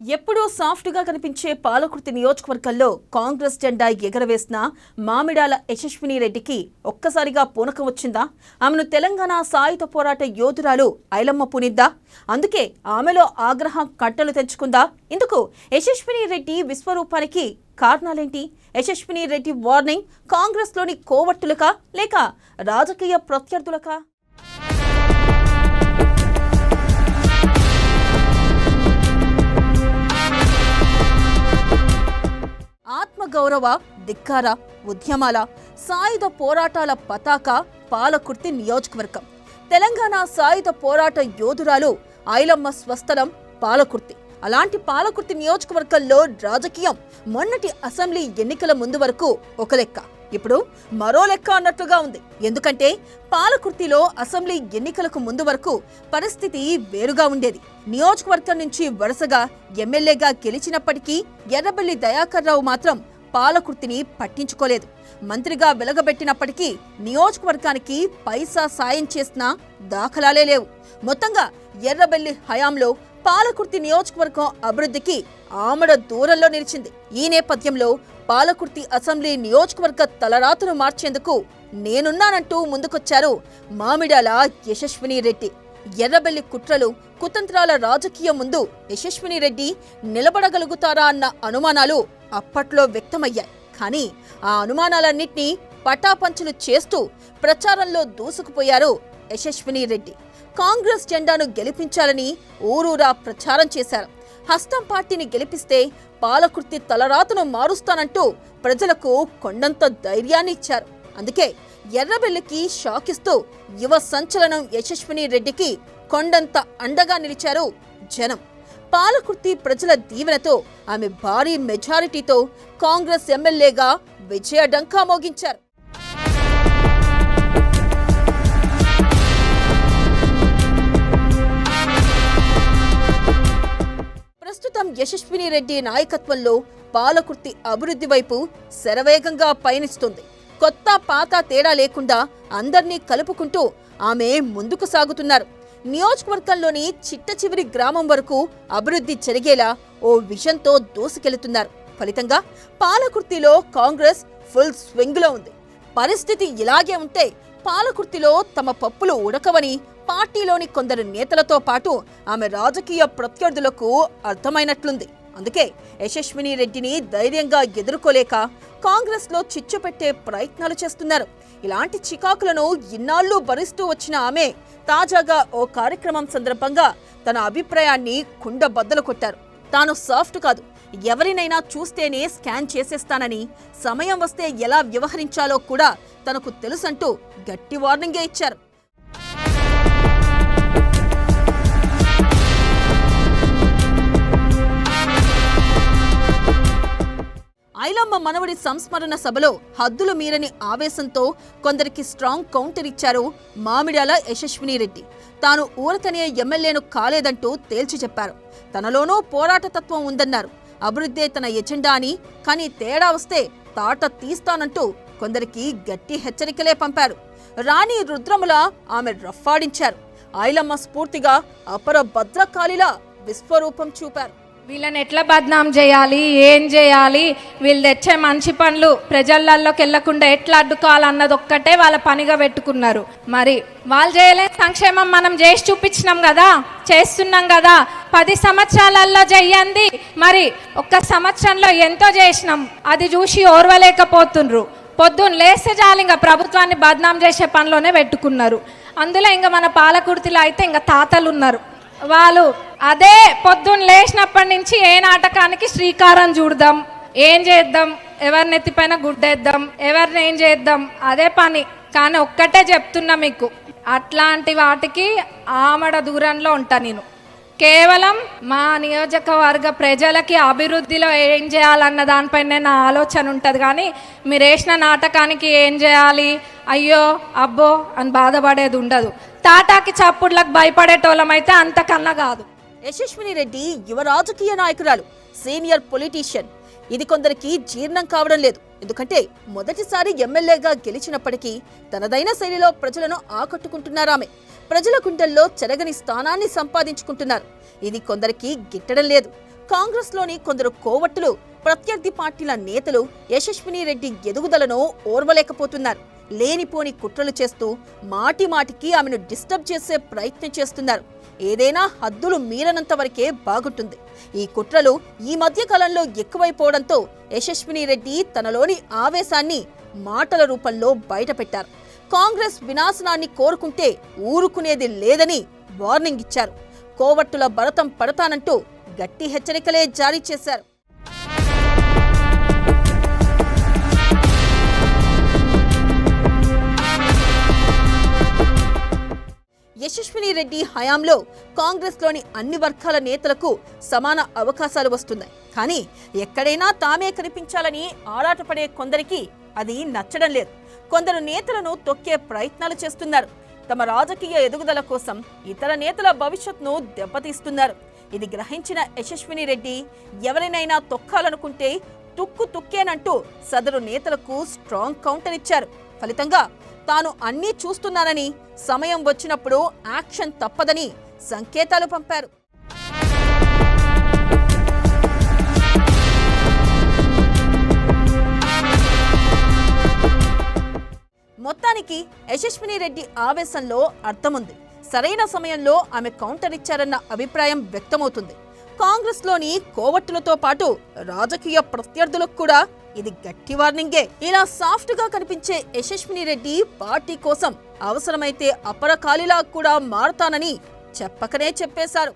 ఎప్పుడూ సాఫ్ట్గా కనిపించే పాలకుర్తి నియోజకవర్గంలో కాంగ్రెస్ జెండా ఎగరవేసిన మామిడాల యశస్విని రెడ్డికి ఒక్కసారిగా పూనకం వచ్చిందా? ఆమెను తెలంగాణ సాయుధ పోరాట యోధురాలు ఐలమ్మ పునిద్దా? అందుకే ఆమెలో ఆగ్రహం కట్టలు తెంచుకుందా? ఇందుకు యశస్విని రెడ్డి విశ్వరూపానికి కారణాలేంటి? యశస్విని రెడ్డి వార్నింగ్ కాంగ్రెస్లోని కోవట్టులకా? లేక రాజకీయ ప్రత్యర్థులకా? గౌరవ ధిక్కార ఉద్యమాల సాయుధ పోరాటాల పతాక పాలకుర్తి నియోజకవర్గం. తెలంగాణ సాయుధ పోరాట యోధురాలు ఐలమ్మ స్వస్థలం పాలకుర్తి. అలాంటి పాలకుర్తి నియోజకవర్గంలో రాజకీయం మొన్నటి అసెంబ్లీ ఎన్నికల ముందు వరకు ఒక లెక్క. ఇప్పుడు మరో లెక్క అన్నట్లుగా ఉంది. ఎందుకంటే పాలకుర్తిలో అసెంబ్లీ ఎన్నికలకు ముందు వరకు పరిస్థితి వేరుగా ఉండేది. నియోజకవర్గం నుంచి వరుసగా ఎమ్మెల్యేగా గెలిచినప్పటికీ ఎర్రబెల్లి దయాకర్ రావు మాత్రం పాలకుర్తిని పట్టించుకోలేదు. మంత్రిగా వెలగబెట్టినప్పటికీ నియోజకవర్గానికి పైసా సాయం చేసిన దాఖలాలే లేవు. మొత్తంగా ఎర్రబెల్లి హయాంలో పాలకుర్తి నియోజకవర్గం అభివృద్ధికి ఆమడ దూరంలో నిలిచింది. ఈ నేపథ్యంలో పాలకుర్తి అసెంబ్లీ నియోజకవర్గ తలరాతను మార్చేందుకు నేనున్నానంటూ ముందుకొచ్చారు మామిడాల యశస్విని రెడ్డి. ఎర్రబెల్లి కుట్రలు కుతంత్రాల రాజకీయం ముందు యశస్విని రెడ్డి నిలబడగలుగుతారా అన్న అనుమానాలు అప్పట్లో వ్యక్తమయ్యాయి. కానీ ఆ అనుమానాలన్నింటినీ పటాపంచలు చేస్తూ ప్రచారంలో దూసుకుపోయారు యశస్విని రెడ్డి. కాంగ్రెస్ జెండాను గెలిపించాలని ఊరూరా ప్రచారం చేశారు. హస్తం పార్టీని గెలిపిస్తే పాలకుర్తి తలరాతను మారుస్తానంటూ ప్రజలకు కొండంత ధైర్యాన్ని ఇచ్చారు అందుకే ఎర్రబెల్లికి షాకిస్తూ యువ సంచలనం యశస్విని రెడ్డికి కొండంత అండగా నిలిచారు జనం. పాలకుర్తి ప్రజల దీవెనతో ఆమె భారీ మెజారిటీతో కాంగ్రెస్ ఎమ్మెల్యేగా విజయ డంకా మోగించారు. ప్రస్తుతం యశస్విని రెడ్డి నాయకత్వంలో పాలకుర్తి అభివృద్ధి వైపు శరవేగంగా పయనిస్తుంది. కొత్త పాత తేడా లేకుండా అందర్నీ కలుపుకుంటూ ఆమె ముందుకు సాగుతున్నారు. నియోజకవర్గంలోని చిట్ట చివరి గ్రామం వరకు అభివృద్ధి జరిగేలా ఓ విజన్తో దూసుకెళ్తున్నారు. ఫలితంగా పాలకుర్తిలో కాంగ్రెస్ ఫుల్ స్వింగ్లో ఉంది. పరిస్థితి ఇలాగే ఉంటే పాలకుర్తిలో తమ పప్పులు ఉడకవని పార్టీలోని కొందరు నేతలతో పాటు ఆమె రాజకీయ ప్రత్యర్థులకు అర్థమైనట్లుంది. అందుకే యశస్విని రెడ్డిని ధైర్యంగా ఎదుర్కోలేక కాంగ్రెస్లో చిచ్చు పెట్టే ప్రయత్నాలు చేస్తున్నారు. ఇలాంటి చికాకులను ఇన్నాళ్ళు భరిస్తూ వచ్చిన ఆమె తాజాగా ఓ కార్యక్రమం సందర్భంగా తన అభిప్రాయాన్ని కుండబద్దలు కొట్టారు. తాను సాఫ్ట్ కాదు. ఎవరినైనా చూస్తేనే స్కాన్ చేసేస్తానని సమయం వస్తే ఎలా వ్యవహరించాలో కూడా తనకు తెలుసంటూ గట్టి వార్నింగే ఇచ్చారు. మనవడి సంస్మరణ సభలో హద్దులు మీరని ఆవేశంతో కొందరికి స్ట్రాంగ్ కౌంటర్ ఇచ్చారు మామిడాల యశస్విని రెడ్డి. తాను ఊరతనే ఎమ్మెల్యేను కాలేదంటూ తేల్చి చెప్పారు. తనలోనూ పోరాట తత్వం ఉందన్నారు. అభివృద్ధే తన ఎజెండా అని కానీ తేడా వస్తే తాట తీస్తానంటూ కొందరికి గట్టి హెచ్చరికలే పంపారు. రాణి రుద్రముల ఆమె రఫ్ఫాడించారు. ఐలమ్మ స్ఫూర్తిగా అపర భద్రకాళిలా విశ్వరూపం చూపారు. వీళ్ళని ఎట్లా బద్నాం చేయాలి? ఏం చేయాలి? వీళ్ళు తెచ్చే మంచి పనులు ప్రజలలోకి వెళ్ళకుండా ఎట్లా అడ్డుకోవాలన్నది ఒక్కటే వాళ్ళ పనిగా పెట్టుకున్నారు. మరి వాళ్ళు చేయలేని సంక్షేమం మనం చేసి చూపించినాం కదా? చేస్తున్నాం కదా? పది సంవత్సరాలలో చెయ్యండి మరి ఒక్క సంవత్సరంలో ఎంతో చేసినాం. అది చూసి ఓర్వలేకపోతుండ్రు. పొద్దున్న లేస్తే చాలు ఇంకా ప్రభుత్వాన్ని బద్నాం చేసే పనిలోనే పెట్టుకున్నారు. అందులో ఇంకా మన పాలకుర్తిలో అయితే ఇంకా తాతలు ఉన్నారు వాళ్ళు అదే పొద్దున్న లేచినప్పటి నుంచి ఏ నాటకానికి శ్రీకారం చూడదాం. ఏం చేద్దాం? ఎవరిని ఎత్తిపైన గుడ్డేద్దాం? ఎవరిని ఏం చేద్దాం? అదే పని. కానీ ఒక్కటే చెప్తున్నా మీకు. అట్లాంటి వాటికి ఆమడ దూరంలో ఉంటా నేను. కేవలం మా నియోజకవర్గ ప్రజలకి అభివృద్ధిలో ఏం చేయాలన్న దానిపైనే నా ఆలోచన ఉంటుంది. కానీ మీరు వేసిన నాటకానికి ఏం చేయాలి? అయ్యో అబ్బో అని బాధపడేది ఉండదు. తాటాకి చప్పుడులకు భయపడేటోళ్ళం అయితే అంతకన్నా కాదు. యశస్విని రెడ్డి యువ రాజకీయ నాయకురాలు సీనియర్ పొలిటీషియన్. ఇది కొందరికి జీర్ణం కావడం లేదు. ఎందుకంటే మొదటిసారి ఎమ్మెల్యేగా గెలిచినప్పటికీ తనదైన శైలిలో ప్రజలను ఆకట్టుకుంటున్నారామె. ప్రజల గుండెల్లో చెరగని స్థానాన్ని సంపాదించుకుంటున్నారు. ఇది కొందరికి గిట్టడం లేదు. కాంగ్రెస్లోని కొందరు కోవట్టులు ప్రత్యర్థి పార్టీల నేతలు యశస్విని రెడ్డి ఎదుగుదలను ఓర్వలేకపోతున్నారు. లేనిపోని కుట్రలు చేస్తూ మాటి మాటికి ఆమెను డిస్టర్బ్ చేసే ప్రయత్నం చేస్తున్నారు. ఏదైనా హద్దులు మీరనంత వరకే బాగుంటుంది. ఈ కుట్రలు ఈ మధ్య కాలంలో ఎక్కువైపోవడంతో యశస్విని రెడ్డి తనలోని ఆవేశాన్ని మాటల రూపంలో బయటపెట్టారు. కాంగ్రెస్ వినాశనాన్ని కోరుకుంటే ఊరుకునేది లేదని వార్నింగ్ ఇచ్చారు. కోవట్టుల భరతం పడతానంటూ గట్టి హెచ్చరికలే జారీ చేశారు. రెడ్డి హయాంలో కాంగ్రెస్లోని అన్ని వర్గాల నేతలకు సమాన అవకాశాలు వస్తున్నాయి. కానీ ఎక్కడైనా తామే కనిపించాలని ఆరాటపడే కొందరికి అది నచ్చడం లేదు. కొందరు నేతలను తొక్కే ప్రయత్నాలు చేస్తున్నారు. తమ రాజకీయ ఎదుగుదల కోసం ఇతర నేతల భవిష్యత్ను దెబ్బతీస్తున్నారు. ఇది గ్రహించిన యశస్విని రెడ్డి ఎవరినైనా తొక్కాలనుకుంటే తుక్కు తుక్కేనంటూ సదరు నేతలకు స్ట్రాంగ్ కౌంటర్ ఇచ్చారు. ఫలితంగా తాను అన్నీ చూస్తున్నానని సమయం వచ్చినప్పుడు యాక్షన్ తప్పదని సంకేతాలు పంపారు. మొత్తానికి యశస్విని రెడ్డి ఆవేశంలో అర్థముంది. సరైన సమయంలో ఆమె కౌంటర్ ఇచ్చారన్న అభిప్రాయం వ్యక్తమవుతుంది. కాంగ్రెస్లోని కోవట్టులతో పాటు రాజకీయ ప్రత్యర్థులకు కూడా ఇది గట్టి వార్నింగే. ఇలా సాఫ్ట్గా కనిపించే యశస్విని రెడ్డి పార్టీ కోసం అవసరమైతే అపరకాలిలా కూడా మారతానని చెప్పకనే చెప్పేశారు.